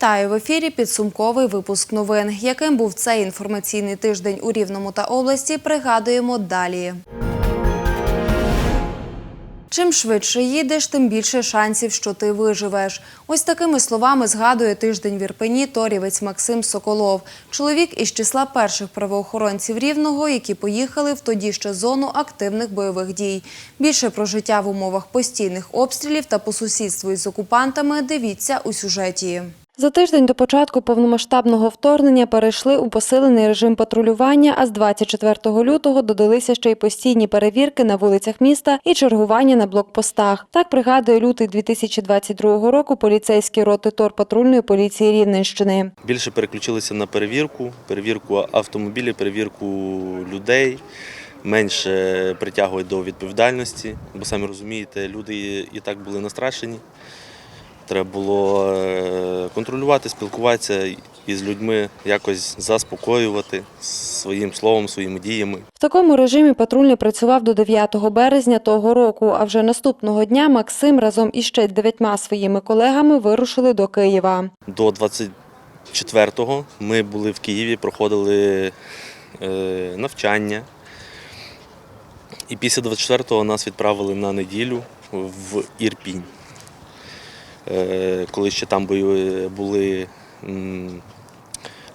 Вітаю в ефірі. Підсумковий випуск новин. Яким був цей інформаційний тиждень у Рівному та області, пригадуємо далі. Чим швидше їдеш, тим більше шансів, що ти виживеш. Ось такими словами згадує тиждень в Ірпені торівець Максим Соколов. Чоловік із числа перших правоохоронців Рівного, які поїхали в тоді ще зону активних бойових дій. Більше про життя в умовах постійних обстрілів та по сусідству із окупантами дивіться у сюжеті. За тиждень до початку повномасштабного вторгнення перейшли у посилений режим патрулювання, а з 24 лютого додалися ще й постійні перевірки на вулицях міста і чергування на блокпостах. Так пригадує лютий 2022 року поліцейські роти ТОР патрульної поліції Рівненщини. Більше переключилися на перевірку, перевірку автомобілів, перевірку людей. Менше притягують до відповідальності, бо самі розумієте, люди і так були настрашені. Треба було е, контролювати, спілкуватися із людьми, якось заспокоювати своїм словом, своїми діями. В такому режимі патрульний працював до 9 березня того року. А вже наступного дня Максим разом із ще дев'ятьма своїми колегами вирушили до Києва. До 24-го ми були в Києві, проходили е, навчання. І після 24-го нас відправили на неділю в Ірпінь. Е, коли ще там бої- були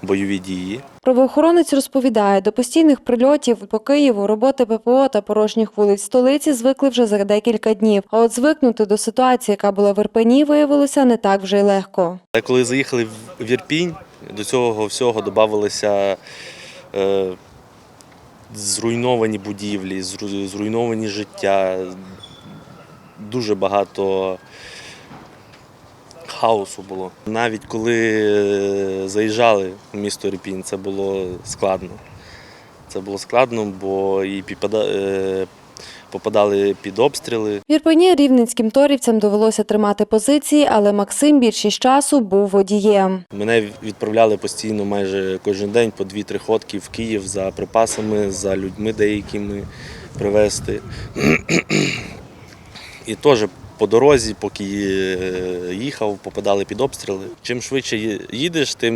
бойові дії. Правоохоронець розповідає, до постійних прильотів по Києву, роботи ППО та порожніх вулиць столиці звикли вже за декілька днів. А от звикнути до ситуації, яка була в Ірпені, виявилося не так вже й легко. Коли заїхали в- Ірпінь, до цього всього додавалися е, зруйновані будівлі, зру- зруйновані життя, дуже багато хаосу було. Навіть коли е, заїжджали в місто Ірпінь, це було складно. Це було складно, бо і е, попадали під обстріли. В Ірпені рівненським торівцям довелося тримати позиції, але Максим більшість часу був водієм. Мене відправляли постійно майже кожен день по дві-три ходки в Київ за припасами, за людьми деякими привезти. І теж по дорозі, поки е, їхав, попадали під обстріли. Чим швидше їдеш, тим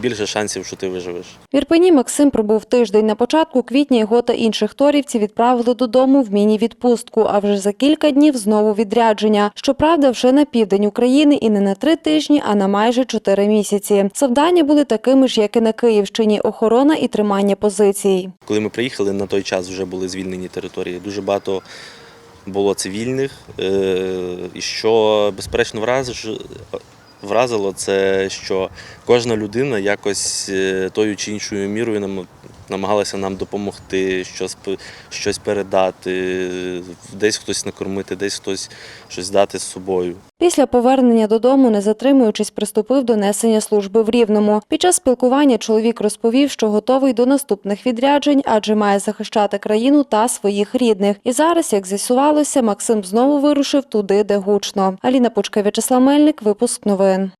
більше шансів, що ти виживеш. В Ірпені Максим пробув тиждень. На початку квітня його та інших торівців відправили додому в міні-відпустку, а вже за кілька днів знову відрядження. Щоправда, вже на південь України і не на три тижні, а на майже чотири місяці. Завдання були такими ж, як і на Київщині: охорона і тримання позицій. Коли ми приїхали, на той час вже були звільнені території. Дуже багато було цивільних. Е, І що безперечно враз- вразило, це що кожна людина якось е, тою чи іншою мірою нам намагалася нам допомогти, щось, щось передати, десь хтось накормити, десь хтось щось дати з собою. Після повернення додому, не затримуючись, приступив до несення служби в Рівному. Під час спілкування чоловік розповів, що готовий до наступних відряджень, адже має захищати країну та своїх рідних. І зараз, як з'ясувалося, Максим знову вирушив туди, де гучно. Аліна Пучка, В'ячеслав Мельник, випуск новин.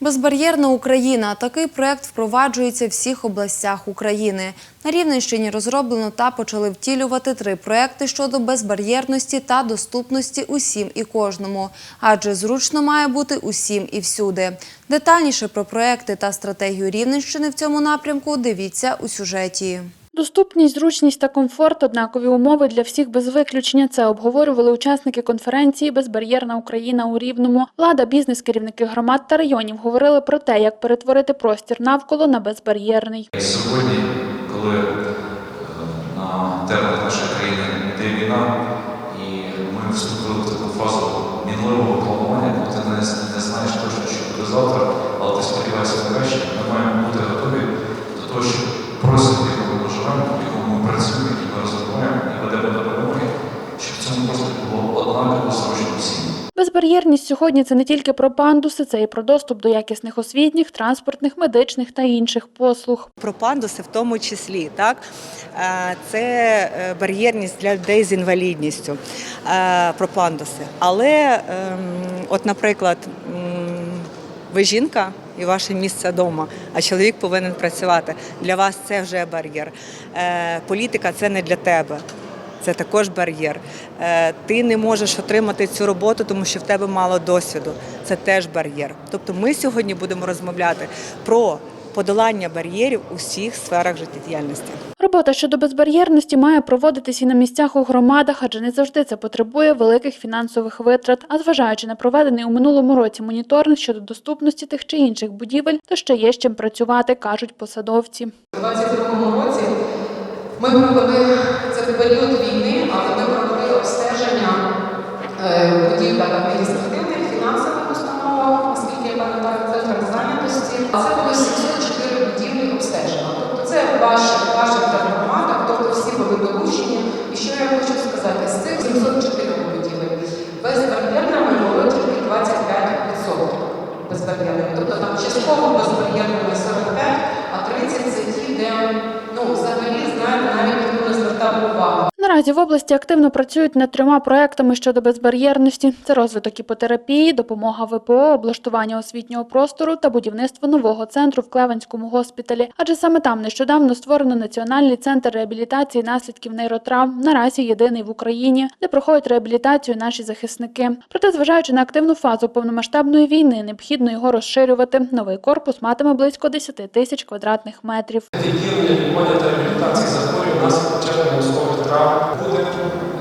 Безбар'єрна Україна. Такий проект впроваджується в всіх областях України. На Рівненщині розроблено та почали втілювати три проекти щодо безбар'єрності та доступності усім і кожному. Адже зручно має бути усім і всюди. Детальніше про проекти та стратегію Рівненщини в цьому напрямку дивіться у сюжеті. Доступність, зручність та комфорт однакові умови для всіх без виключення. Це обговорювали учасники конференції Безбар'єрна Україна у Рівному. Влада, бізнес, керівники громад та районів говорили про те, як перетворити простір навколо на безбар'єрний. Сьогодні, коли е, на теренах нашої країни йде війна, і ми вступили в таку фазу мінливого планування, коли ти не, не знаєш точно, що буде завтра, але ти сподіваєшся краще, ми маємо бути готові до того, що простір, живемо, в якому ми працюємо, який ми розвиваємо і ведемо до перемоги, щоб в цьому просторі було однаково зручно всім. Безбар'єрність сьогодні це не тільки про пандуси, це і про доступ до якісних освітніх, транспортних, медичних та інших послуг. Про пандуси в тому числі, так Е, це е, бар'єрність для людей з інвалідністю. е, Про пандуси. Але, ем, от, наприклад, ви жінка і ваше місце вдома, а чоловік повинен працювати. Для вас це вже бар'єр. Е, Політика це не для тебе. це також бар'єр. Е, Ти не можеш отримати цю роботу, тому що в тебе мало досвіду. Це теж бар'єр. Тобто ми сьогодні будемо розмовляти про подолання бар'єрів у всіх сферах життєдіяльності. Робота щодо безбар'єрності має проводитись і на місцях у громадах, адже не завжди це потребує великих фінансових витрат. А зважаючи на проведений у минулому році моніторинг щодо доступності тих чи інших будівель, то ще є з чим працювати, кажуть посадовці. У 22 році ми провели це період війни, але ми провели обстеження е, будівлях адміністративних, фінансових установах, оскільки я пам'ятаю центрах зайнятості. Це було ваших, ваших громадах, тобто всі були долучені. І що я хочу сказати, з цих 704 будівель безбар'єрними було тільки 25% безбар'єрними. Тобто там частково безбар'єрними 45, а 30 це ті, де ну, взагалі, знаєте, навіть ніхто не звертав увагу. Наразі в області активно працюють над трьома проектами щодо безбар'єрності: це розвиток іпотерапії, допомога ВПО, облаштування освітнього простору та будівництво нового центру в Клеванському госпіталі. Адже саме там нещодавно створено національний центр реабілітації наслідків нейротравм, наразі єдиний в Україні, де проходять реабілітацію наші захисники. Проте, зважаючи на активну фазу повномасштабної війни, необхідно його розширювати. Новий корпус матиме близько 10 тисяч квадратних метрів. Відділення відводять реабілітації захворювань внаслідок черепно-мозкових травм. Будемо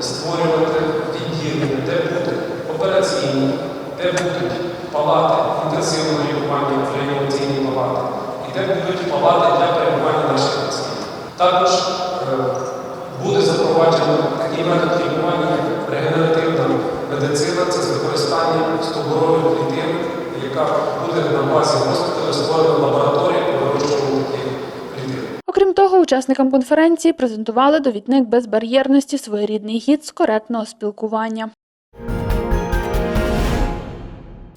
створювати відділення, де буде операційні, де будуть палати інтенсивного лікування, реанімаційні палати, і де будуть палати для перебування наших пацієнтів. Також е, буде запроваджено такий метод лікування, регенеративна медицина, це з використанням стовбурової клітини, яка буде на базі госпіталю створена лабораторія по вирощуванню таких клітин. Окрім того, учасникам конференції презентували довідник безбар'єрності своєрідний гід з коректного спілкування.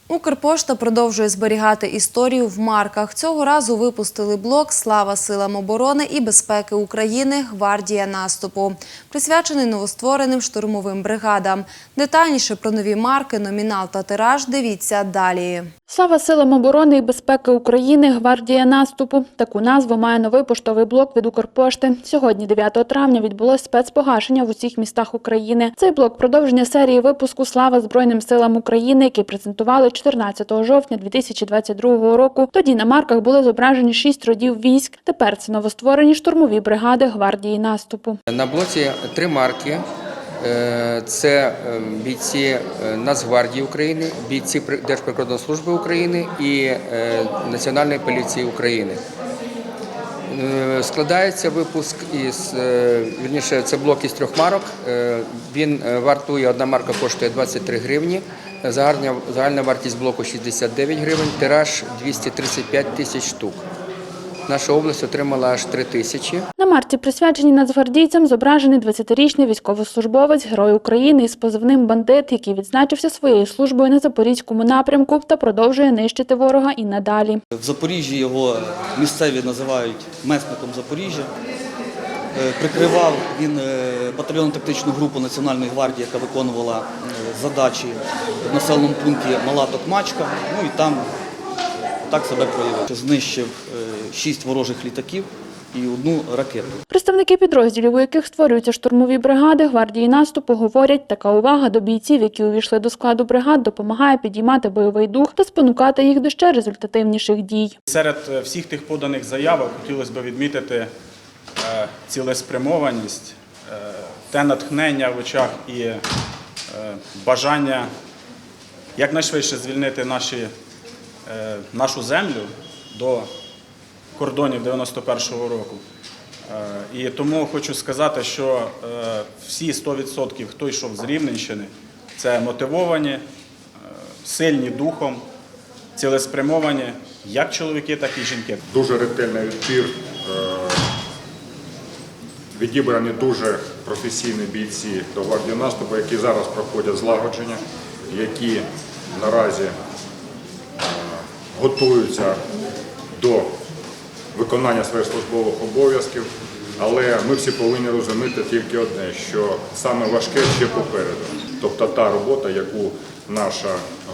Укрпошта продовжує зберігати історію в марках. Цього разу випустили блок Слава силам оборони і безпеки України Гвардія наступу, присвячений новоствореним штурмовим бригадам. Детальніше про нові марки, номінал та тираж дивіться далі. Слава силам оборони і безпеки України Гвардія наступу. Таку назву має новий поштовий блок від Укрпошти. Сьогодні, 9 травня, відбулось спецпогашення в усіх містах України. Цей блок продовження серії випуску Слава Збройним силам України, який презентували 14 жовтня 2022 року. Тоді на марках були зображені шість родів військ. Тепер це новостворені штурмові бригади Гвардії наступу. На блоці три марки. Е, Це е, бійці е, Нацгвардії України, бійці При- Держприкордонслужби України і е, Національної поліції України. Складається випуск із вірніше, це блок із трьох марок. Він вартує, одна марка коштує 23 гривні. Загальна вартість блоку 69 гривень, тираж 235 тисяч штук. Наша область отримала аж 3 тисячі. На марці, присвяченій нацгвардійцям, зображений 20-річний військовослужбовець, герой України із позивним бандит, який відзначився своєю службою на запорізькому напрямку та продовжує нищити ворога і надалі. В Запоріжжі його місцеві називають месником Запоріжжя. Е, Прикривав він е, батальйонну тактичну групу Національної гвардії, яка виконувала е, задачі в населеному пункті Мала Токмачка. Ну і там так себе проявив. Знищив шість ворожих літаків і одну ракету. Представники підрозділів, у яких створюються штурмові бригади, гвардії наступу говорять, така увага до бійців, які увійшли до складу бригад, допомагає підіймати бойовий дух та спонукати їх до ще результативніших дій. Серед е, всіх тих поданих заявок хотілося б відмітити е, цілеспрямованість, е, те натхнення в очах і бажання якнайшвидше звільнити наші, нашу землю до кордонів 91-го року. Е, І тому хочу сказати, що е, всі 100%, хто йшов з Рівненщини, це мотивовані, е, сильні духом, цілеспрямовані як чоловіки, так і жінки. дуже ретельний відбір. Відібрані дуже професійні бійці до гвардії наступу, які зараз проходять злагодження, які наразі готуються до виконання своїх службових обов'язків. Але ми всі повинні розуміти тільки одне, що саме важке ще попереду. Тобто та робота, яку наша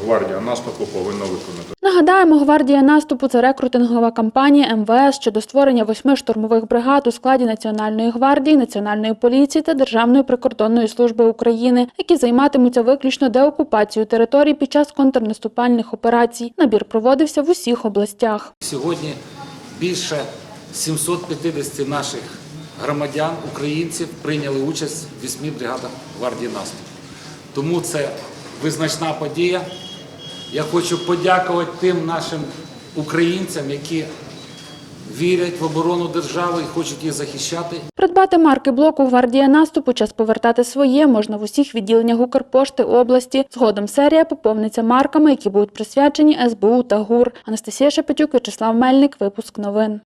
гвардія наступу повинна виконати. Нагадаємо, гвардія наступу це рекрутингова кампанія МВС щодо створення восьми штурмових бригад у складі Національної гвардії, Національної поліції та Державної прикордонної служби України, які займатимуться виключно деокупацією територій під час контрнаступальних операцій. Набір проводився в усіх областях. Сьогодні більше 750 наших громадян, українців прийняли участь в вісьми бригадах гвардії наступу. Тому це визначна подія. Я хочу подякувати тим нашим українцям, які вірять в оборону держави і хочуть її захищати. Придбати марки блоку гвардія наступу, час повертати своє можна в усіх відділеннях Укрпошти області. Згодом серія поповниться марками, які будуть присвячені СБУ та ГУР. Анастасія Шепетюк, Вячеслав Мельник. Випуск новин.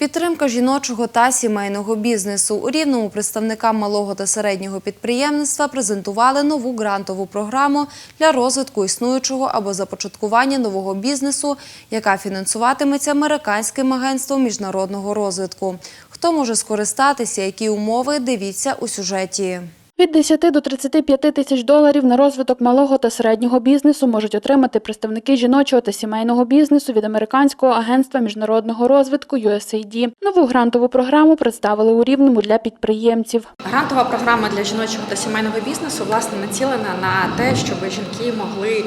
Підтримка жіночого та сімейного бізнесу. У Рівному представникам малого та середнього підприємництва презентували нову грантову програму для розвитку існуючого або започаткування нового бізнесу, яка фінансуватиметься Американським агентством міжнародного розвитку. Хто може скористатися, які умови, дивіться у сюжеті. Від 10 до 35 тисяч доларів на розвиток малого та середнього бізнесу можуть отримати представники жіночого та сімейного бізнесу від Американського агентства міжнародного розвитку USAID. Нову грантову програму представили у Рівному для підприємців. Грантова програма для жіночого та сімейного бізнесу власне націлена на те, щоб жінки могли е,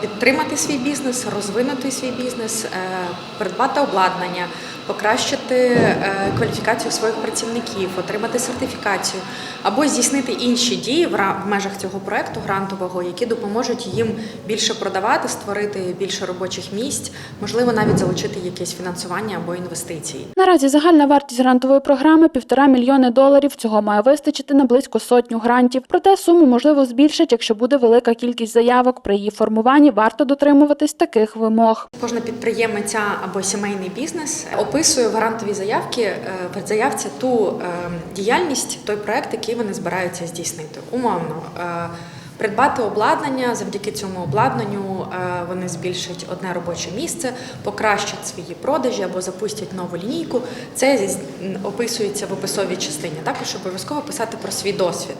підтримати свій бізнес, розвинути свій бізнес, е, придбати обладнання, покращити е, кваліфікацію своїх працівників, отримати сертифікацію або здійснити інші дії в межах цього проекту грантового, які допоможуть їм більше продавати, створити більше робочих місць, можливо, навіть залучити якесь фінансування або інвестиції. Наразі загальна вартість грантової програми півтора мільйони доларів. Цього має вистачити на близько сотню грантів. Проте суму можливо збільшать, якщо буде велика кількість заявок. При її формуванні варто дотримуватись таких вимог. Кожна підприємиця або сімейний бізнес описує в грантовій заявці е, в заявці ту е, діяльність, той проект, який вони збираються здійснити. Умовно. Придбати обладнання завдяки цьому обладнанню е, вони збільшать одне робоче місце, покращать свої продажі або запустять нову лінійку. Це описується в описовій частині. Також обов'язково писати про свій досвід,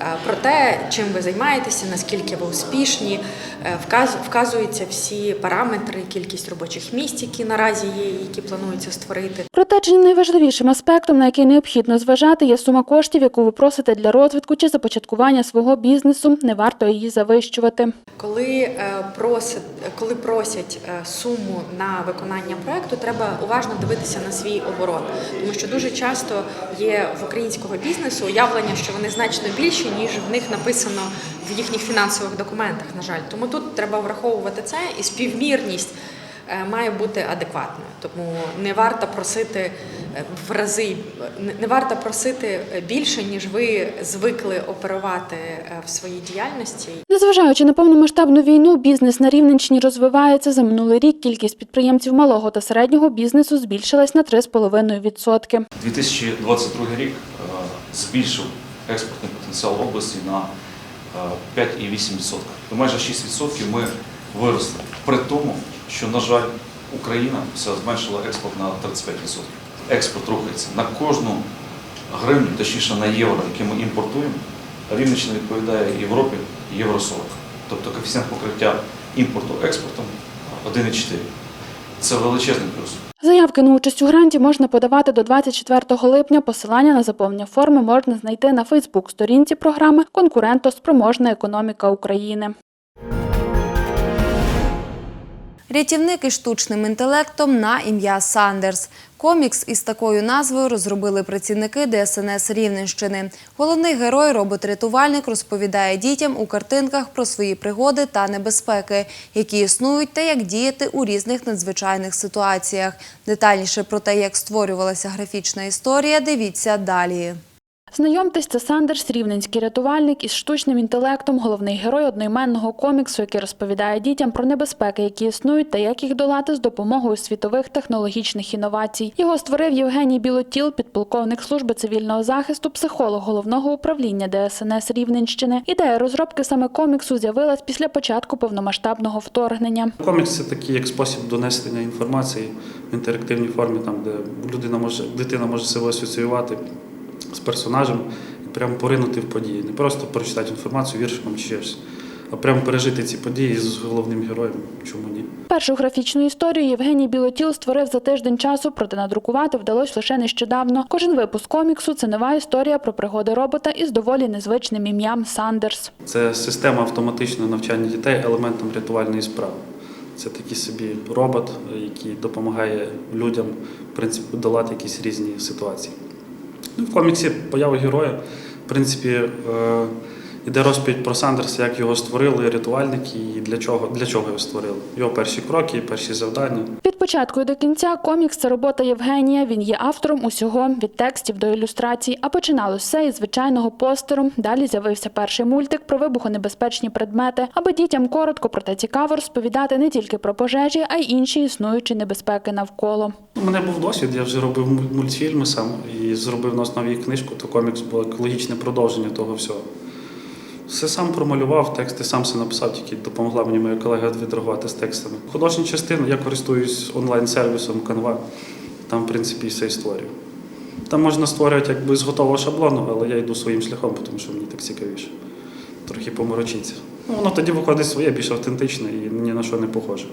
е, про те, чим ви займаєтеся, наскільки ви успішні. Е, вказ- Вказуються всі параметри, кількість робочих місць, які наразі є, які планується створити. Проте чи найважливішим аспектом, на який необхідно зважати, є сума коштів, яку ви просите для розвитку чи започаткування свого бізнесу. Варто її завищувати. Коли е, просять, коли просять е, суму на виконання проекту, треба уважно дивитися на свій оборот, тому що дуже часто є в українського бізнесу уявлення, що вони значно більші, ніж в них написано в їхніх фінансових документах. На жаль, тому тут треба враховувати це і співмірність. е, Має бути адекватною, тому не варто просити в рази не- варто просити е, більше, ніж ви звикли оперувати е, в своїй діяльності. Незважаючи на повномасштабну війну, бізнес на Рівненщині розвивається. За минулий рік кількість підприємців малого та середнього бізнесу збільшилась на 3,5%. 2022 рік е, збільшив експортний потенціал області на е, 5,8%. До майже 6% ми виросли. При тому, що, на жаль, Україна все зменшила експорт на 35%. Експорт рухається на кожну гривню, точніше на євро, яке ми імпортуємо. Рівненщина відповідає Європі євро 40. Тобто коефіцієнт покриття імпорту експортом 1,4. Це величезний плюс. Заявки на участь у гранті можна подавати до 24 липня. Посилання на заповнення форми можна знайти на Фейсбук-сторінці програми Конкурентоспроможна економіка України. Рятівник із штучним інтелектом на ім'я Сандерс. Комікс із такою назвою розробили працівники ДСНС Рівненщини. Головний герой, робот-рятувальник, розповідає дітям у картинках про свої пригоди та небезпеки, які існують, та як діяти у різних надзвичайних ситуаціях. Детальніше про те, як створювалася графічна історія, дивіться далі. Знайомтесь, це Сандерс, рівненський рятувальник із штучним інтелектом, головний герой одноіменного коміксу, який розповідає дітям про небезпеки, які існують, та як їх долати з допомогою світових технологічних інновацій. Його створив Євгеній Білотіл, підполковник служби цивільного захисту, психолог головного управління ДСНС Рівненщини. Ідея розробки саме коміксу з'явилась після початку повномасштабного вторгнення. Комікс це такий як спосіб донесення інформації в інтерактивній формі, там де людина може, дитина може себе асоціювати з персонажем і прямо поринути в події. Не просто прочитати інформацію віршиком чи щось, а прямо пережити ці події з головним героєм. Чому ні? Першу графічну історію Євгеній Білотіл створив за тиждень часу, проте надрукувати вдалося лише нещодавно. Кожен випуск коміксу це нова історія про пригоди робота із доволі незвичним ім'ям Сандерс. Це система автоматичного навчання дітей елементом рятувальної справи. Це такий собі робот, який допомагає людям в принципі, долати якісь різні ситуації. Ну, в коміксі поява героя, в принципі, е, іде розповідь про Сандерса, як його створили рятувальники і для чого, для чого його створили. Його перші кроки, перші завдання. Від початку і до кінця комікс це робота Євгенія. Він є автором усього від текстів до ілюстрацій. А починалось все із звичайного постеру. Далі з'явився перший мультик про вибухонебезпечні предмети, аби дітям коротко проте цікаво розповідати не тільки про пожежі, а й інші існуючі небезпеки навколо. У мене був досвід, я вже робив муль- мультфільми сам і зробив на основі книжку, то комікс було як логічне продовження того всього. Все сам промалював, тексти сам все написав, тільки допомогла мені моя колега відреагувати з текстами. Художню частину, я користуюсь онлайн-сервісом Canva, там, в принципі, і все і створюю. Там можна створювати якби з готового шаблону, але я йду своїм шляхом, тому що мені так цікавіше. Трохи поморочиться. Ну, воно тоді виходить своє, більш автентичне і ні на що не похоже.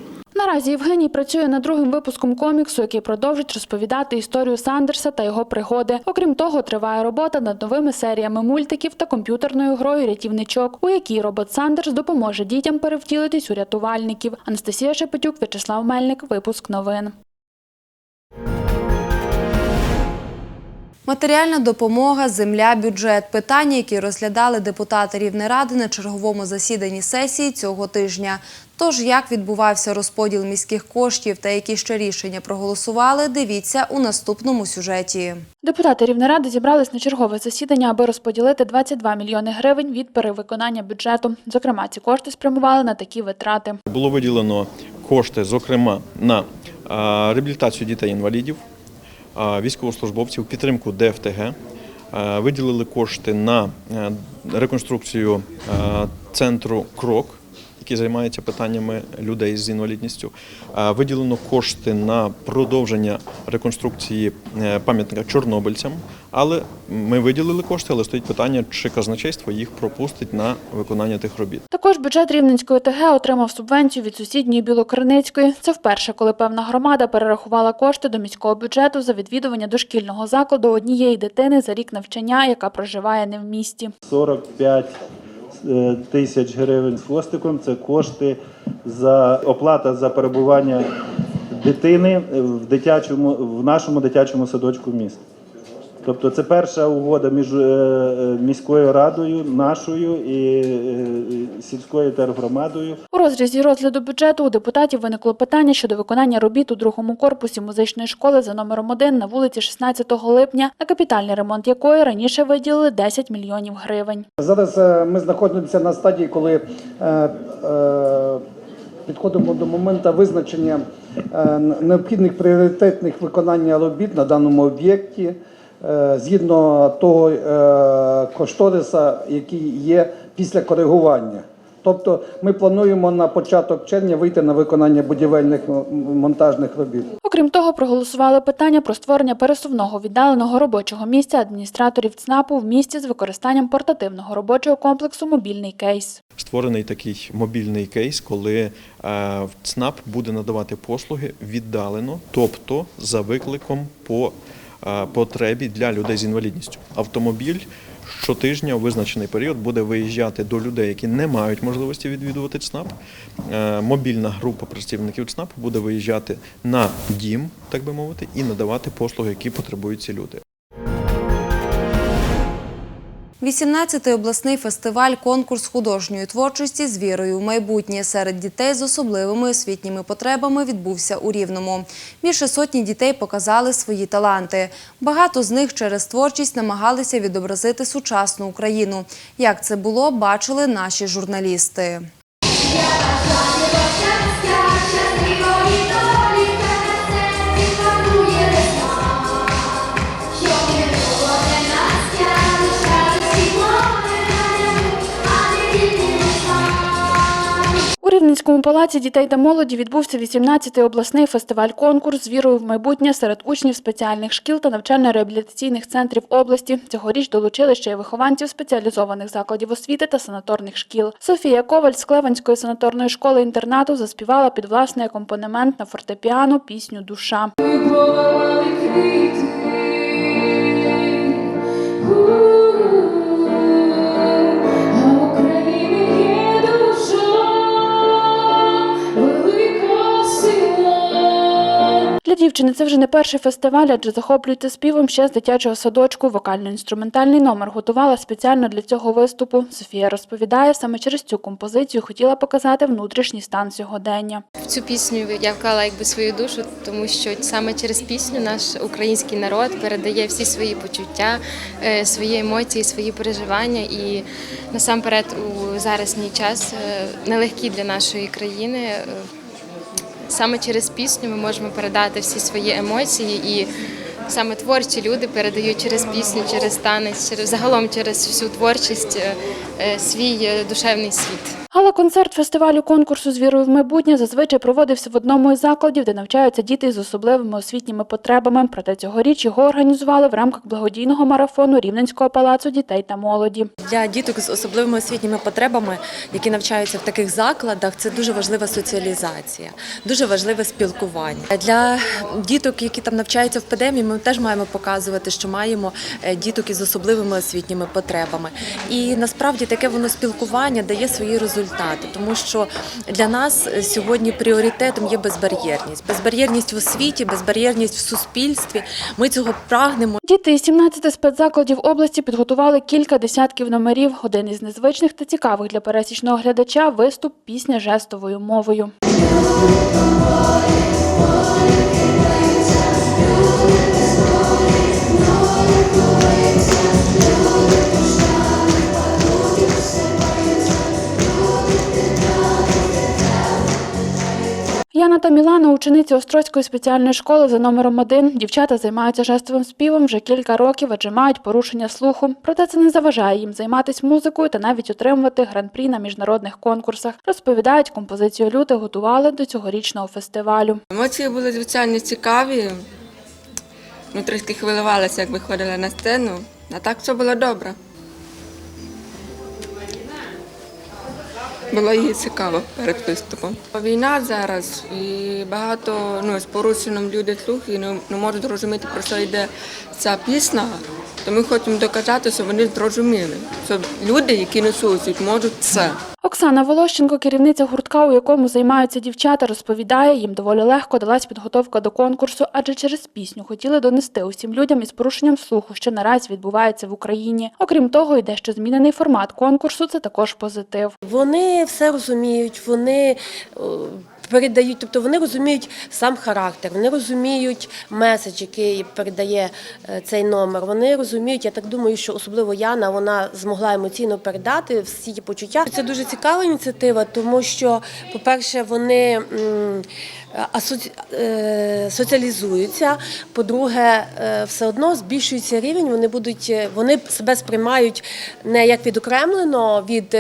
Наразі Євгеній працює над другим випуском коміксу, який продовжить розповідати історію Сандерса та його пригоди. Окрім того, триває робота над новими серіями мультиків та комп'ютерною грою Рятівничок, у якій робот Сандерс допоможе дітям перевтілитись у рятувальників. Анастасія Шепетюк, В'ячеслав Мельник. Випуск новин. Матеріальна допомога, земля, бюджет – питання, які розглядали депутати Рівнеради на черговому засіданні сесії цього тижня. Тож, як відбувався розподіл міських коштів та які ще рішення проголосували, дивіться у наступному сюжеті. Депутати Рівнеради зібрались на чергове засідання, аби розподілити 22 мільйони гривень від перевиконання бюджету. Зокрема, ці кошти спрямували на такі витрати. Було виділено кошти, зокрема, на реабілітацію дітей-інвалідів, а, військовослужбовців, підтримку ДФТГ. Виділили кошти на е, реконструкцію е, центру Крок, який займається питаннями людей з інвалідністю. Виділено кошти на продовження реконструкції е, пам'ятника чорнобильцям. Але ми виділили кошти, але стоїть питання, чи казначейство їх пропустить на виконання тих робіт. Також бюджет Рівненської ТГ отримав субвенцію від сусідньої Білокриницької. Це вперше, коли певна громада перерахувала кошти до міського бюджету за відвідування дошкільного закладу однієї дитини за рік навчання, яка проживає не в місті. 45 е, тисяч гривень з хвостиком це кошти за оплата за перебування дитини в дитячому в нашому дитячому садочку міста. Тобто це перша угода між е, е, міською радою, нашою і е, сільською тергромадою. У розрізі розгляду бюджету у депутатів виникло питання щодо виконання робіт у другому корпусі музичної школи за номером 1 на вулиці 16 липня, на капітальний ремонт якої раніше виділили 10 мільйонів гривень. Зараз ми знаходимося на стадії, коли підходимо до моменту визначення необхідних пріоритетних виконання робіт на даному об'єкті згідно того е, кошториса, який є після коригування. Тобто ми плануємо на початок червня вийти на виконання будівельних монтажних робіт. Окрім того, проголосували питання про створення пересувного віддаленого робочого місця адміністраторів ЦНАПу в місті з використанням портативного робочого комплексу Мобільний кейс. Створений такий мобільний кейс, коли е, ЦНАП буде надавати послуги віддалено, тобто за викликом по е, потребі для людей з інвалідністю. Автомобіль щотижня у визначений період буде виїжджати до людей, які не мають можливості відвідувати ЦНАП. Е, Мобільна група працівників ЦНАП буде виїжджати на дім, так би мовити, і надавати послуги, які потребують ці люди. 18-й обласний фестиваль конкурс художньої творчості з вірою в майбутнє серед дітей з особливими освітніми потребами відбувся у Рівному. Більше сотні дітей показали свої таланти. Багато з них через творчість намагалися відобразити сучасну Україну. Як це було, бачили наші журналісти. У Рівненському палаці дітей та молоді відбувся 18-й обласний фестиваль-конкурс з вірою в майбутнє серед учнів спеціальних шкіл та навчально-реабілітаційних центрів області. Цьогоріч долучили ще й вихованців спеціалізованих закладів освіти та санаторних шкіл. Софія Коваль з Клеванської санаторної школи інтернату заспівала під власний акомпанемент на фортепіано пісню Душа. Дівчини це вже не перший фестиваль, адже захоплюється співом ще з дитячого садочку. Вокально-інструментальний номер готувала спеціально для цього виступу. Софія розповідає, саме через цю композицію хотіла показати внутрішній стан сьогодення. В цю пісню я вклала якби свою душу, тому що саме через пісню наш український народ передає всі свої почуття, е, свої емоції, свої переживання. І насамперед у заразній час е, нелегкий для нашої країни. Саме через пісню ми можемо передати всі свої емоції, і саме творчі люди передають через пісню, через танець, через загалом через всю творчість е, е, свій е, душевний світ. Гала-концерт фестивалю конкурсу з вірою в майбутнє зазвичай проводився в одному із закладів, де навчаються діти з особливими освітніми потребами. Проте цьогоріч його організували в рамках благодійного марафону Рівненського палацу дітей та молоді. Для діток з особливими освітніми потребами, які навчаються в таких закладах, це дуже важлива соціалізація, дуже важливе спілкування. Для діток, які там навчаються в педемі, ми теж маємо показувати, що маємо е, діток із особливими освітніми потребами. І насправді таке воно спілкування дає свої результати, тому що для нас сьогодні пріоритетом є безбар'єрність, безбар'єрність в освіті, безбар'єрність в суспільстві. Ми цього прагнемо. Діти із 17 спецзакладів області підготували кілька десятків номерів. Один із незвичних та цікавих для пересічного глядача виступ пісня жестовою мовою. Яна та Мілана учениці Острозької спеціальної школи за номером один. Дівчата займаються жестовим співом вже кілька років, адже мають порушення слуху. Проте це не заважає їм займатися музикою та навіть отримувати гран-прі на міжнародних конкурсах. Розповідають, композицію люти готували до цьогорічного фестивалю. Емоції були звичайно цікаві. Ну, трішки хвилювалася, як виходила на сцену, а так все було добре. Було їй цікаво перед виступом. Війна зараз і багато ну, з порушенням люди слухи не, не можуть зрозуміти, про що йде ця пісня. То ми хочемо доказати, що вони зрозуміли, що люди, які несуть, можуть все. Оксана Волощенко, керівниця гуртка, у якому займаються дівчата, розповідає, їм доволі легко далась підготовка до конкурсу, адже через пісню хотіли донести усім людям із порушенням слуху, що наразі відбувається в Україні. Окрім того, і дещо змінений формат конкурсу це також позитив. Вони все розуміють, вони е, передають, тобто вони розуміють сам характер, вони розуміють меседж, який передає е, цей номер. Вони розуміють, я так думаю, що особливо Яна вона змогла емоційно передати всі ті почуття. Це дуже цікава ініціатива, тому що, по-перше, вони. е, соціалізуються. По-друге, е, все одно збільшується рівень. Вони будуть вони себе сприймають не як відокремлено від.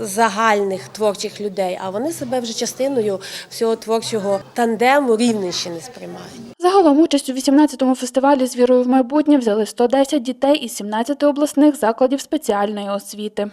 Загальних творчих людей, а вони себе вже частиною всього творчого тандему Рівненщини сприймають. Загалом участь у 18-му фестивалі з вірою в майбутнє взяли 110 дітей із 17 обласних закладів спеціальної освіти.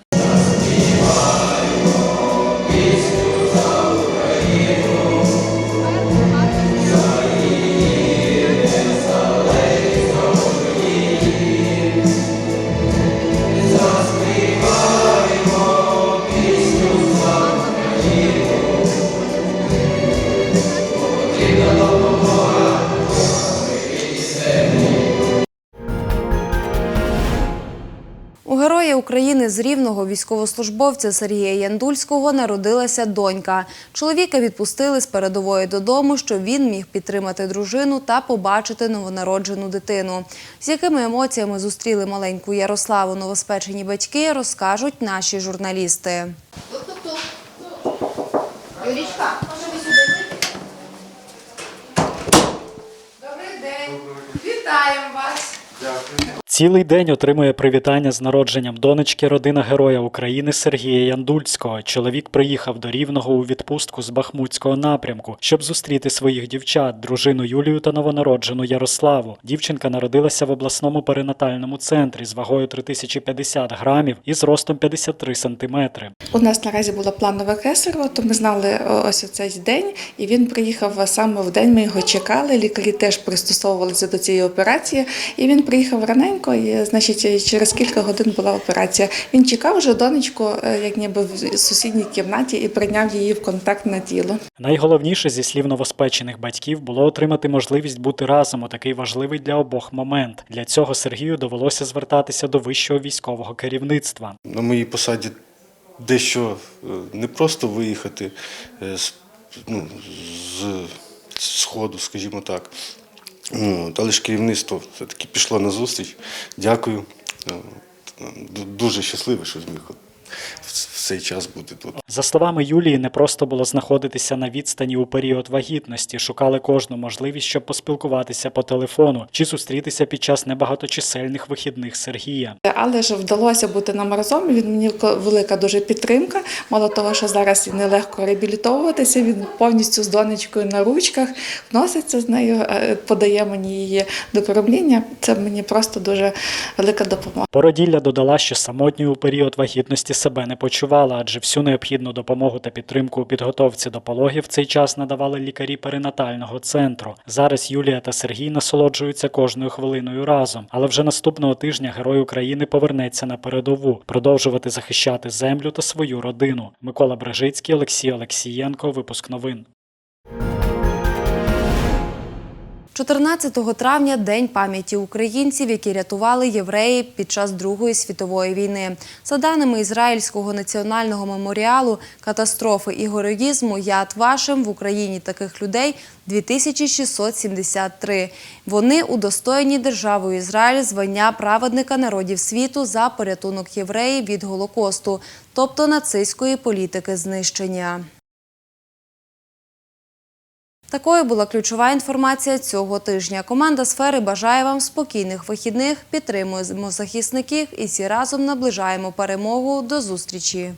України з рівного військовослужбовця Сергія Яндульського народилася донька. Чоловіка відпустили з передової додому, щоб він міг підтримати дружину та побачити новонароджену дитину. З якими емоціями зустріли маленьку Ярославу новоспечені батьки, розкажуть наші журналісти. Юрічка, може ви сюди? Добрий день. Вітаємо вас. Цілий день отримує привітання з народженням донечки родина Героя України Сергія Яндульського. Чоловік приїхав до Рівного у відпустку з Бахмутського напрямку, щоб зустріти своїх дівчат, дружину Юлію та новонароджену Ярославу. Дівчинка народилася в обласному перинатальному центрі з вагою 3050 грамів і зростом 53 сантиметри. У нас наразі було планове кесарево, то ми знали ось цей день, і він приїхав саме в день. Ми його чекали. Лікарі теж пристосовувалися до цієї операції. І він приїхав раненько, і значить через кілька годин була операція. Він чекав вже донечку, е, як ніби в сусідній кімнаті, і прийняв її в контактне тіло. Найголовніше зі слів новоспечених батьків було отримати можливість бути разом у такий важливий для обох момент. Для цього Сергію довелося звертатися до вищого військового керівництва. На моїй посаді дещо е, не просто виїхати е, з, ну, з сходу, скажімо так. От, Але ж керівництво все-таки пішло на зустріч. Дякую. Е, Дуже щасливий, що зміг цей час бути тут. За словами Юлії, не просто було знаходитися на відстані у період вагітності, шукали кожну можливість, щоб поспілкуватися по телефону чи зустрітися під час небагаточисельних вихідних Сергія. Але ж вдалося бути нам разом. Він мені велика дуже підтримка. Мало того, що зараз і нелегко реабілітовуватися. Він повністю з донечкою на ручках носиться з нею, е, подає мені її до кормління. Це мені просто дуже велика допомога. Породілля додала, що самотньою у період вагітності себе не почувала, адже всю необхідну допомогу та підтримку у підготовці до пологів цей час надавали лікарі перинатального центру. Зараз Юлія та Сергій насолоджуються кожною хвилиною разом. Але вже наступного тижня герой України повернеться на передову, продовжувати захищати землю та свою родину. Микола Брежицький, Олексій Олексієнко. Випуск новин. 14 травня День пам'яті українців, які рятували євреї під час Другої світової війни. За даними Ізраїльського національного меморіалу катастрофи і героїзму Яд Вашем в Україні таких людей 2673. Вони удостоєні державою Ізраїль звання праведника народів світу за порятунок євреїв від Голокосту, тобто нацистської політики знищення. Такою була ключова інформація цього тижня. Команда сфери бажає вам спокійних вихідних, підтримуємо захисників і всі разом наближаємо перемогу. До зустрічі.